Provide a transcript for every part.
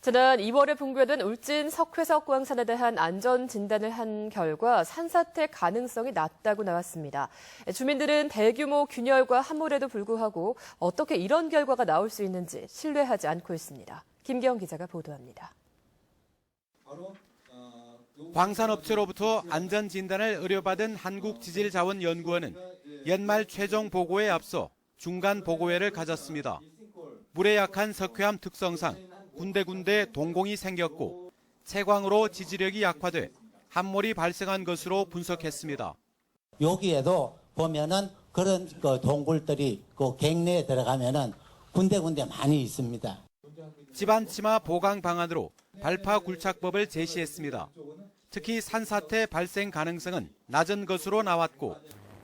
지난 2월에 붕괴된 울진 석회석 광산에 대한 안전 진단을 한 결과 산사태 가능성이 낮다고 나왔습니다. 주민들은 대규모 균열과 함몰에도 불구하고 어떻게 이런 결과가 나올 수 있는지 신뢰하지 않고 있습니다. 김기영 기자가 보도합니다. 광산업체로부터 안전 진단을 의뢰받은 한국지질자원연구원은 연말 최종 보고에 앞서 중간 보고회를 가졌습니다. 물에 약한 석회암 특성상 군데군데 동공이 생겼고 채광으로 지지력이 약화돼 함몰이 발생한 것으로 분석했습니다. 여기에도 보면은 그런 그 동굴들이 그 갱내에 들어가면은 군데군데 많이 있습니다. 집안 치마 보강 방안으로 발파 굴착법을 제시했습니다. 특히 산사태 발생 가능성은 낮은 것으로 나왔고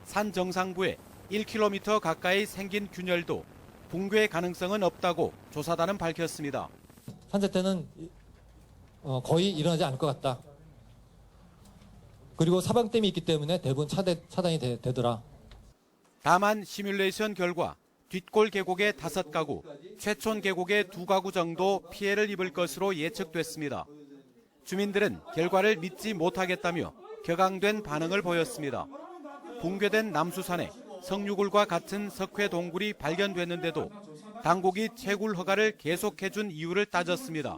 산 정상부에 1km 가까이 생긴 균열도 붕괴 가능성은 없다고 조사단은 밝혔습니다. 산사태는 어, 거의 일어나지 않을 것 같다. 그리고 사방댐이 있기 때문에 대부분 차대, 차단이 되, 되더라. 다만 시뮬레이션 결과 뒷골 계곡의 다섯 가구, 최촌 계곡의 두 가구 정도 피해를 입을 것으로 예측됐습니다. 주민들은 결과를 믿지 못하겠다며 격앙된 반응을 보였습니다. 붕괴된 남수산에 성유굴과 같은 석회 동굴이 발견됐는데도 당국이 채굴 허가를 계속해준 이유를 따졌습니다.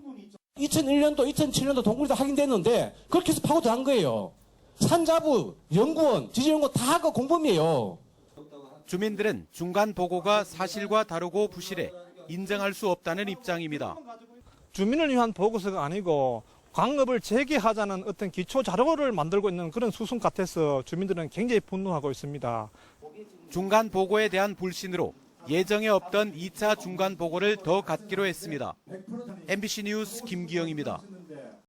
2001년도, 2007년도 동굴이 다 확인됐는데 그렇게 해서 파고 들어간 거예요. 산자부, 연구원, 지질연구원 다 그 공범이에요. 주민들은 중간 보고가 사실과 다르고 부실해 인정할 수 없다는 입장입니다. 주민을 위한 보고서가 아니고 광업을 재개하자는 어떤 기초 자료를 만들고 있는 그런 수순 같아서 주민들은 굉장히 분노하고 있습니다. 중간 보고에 대한 불신으로 예정에 없던 2차 중간 보고를 더 갖기로 했습니다. MBC 뉴스 김기영입니다.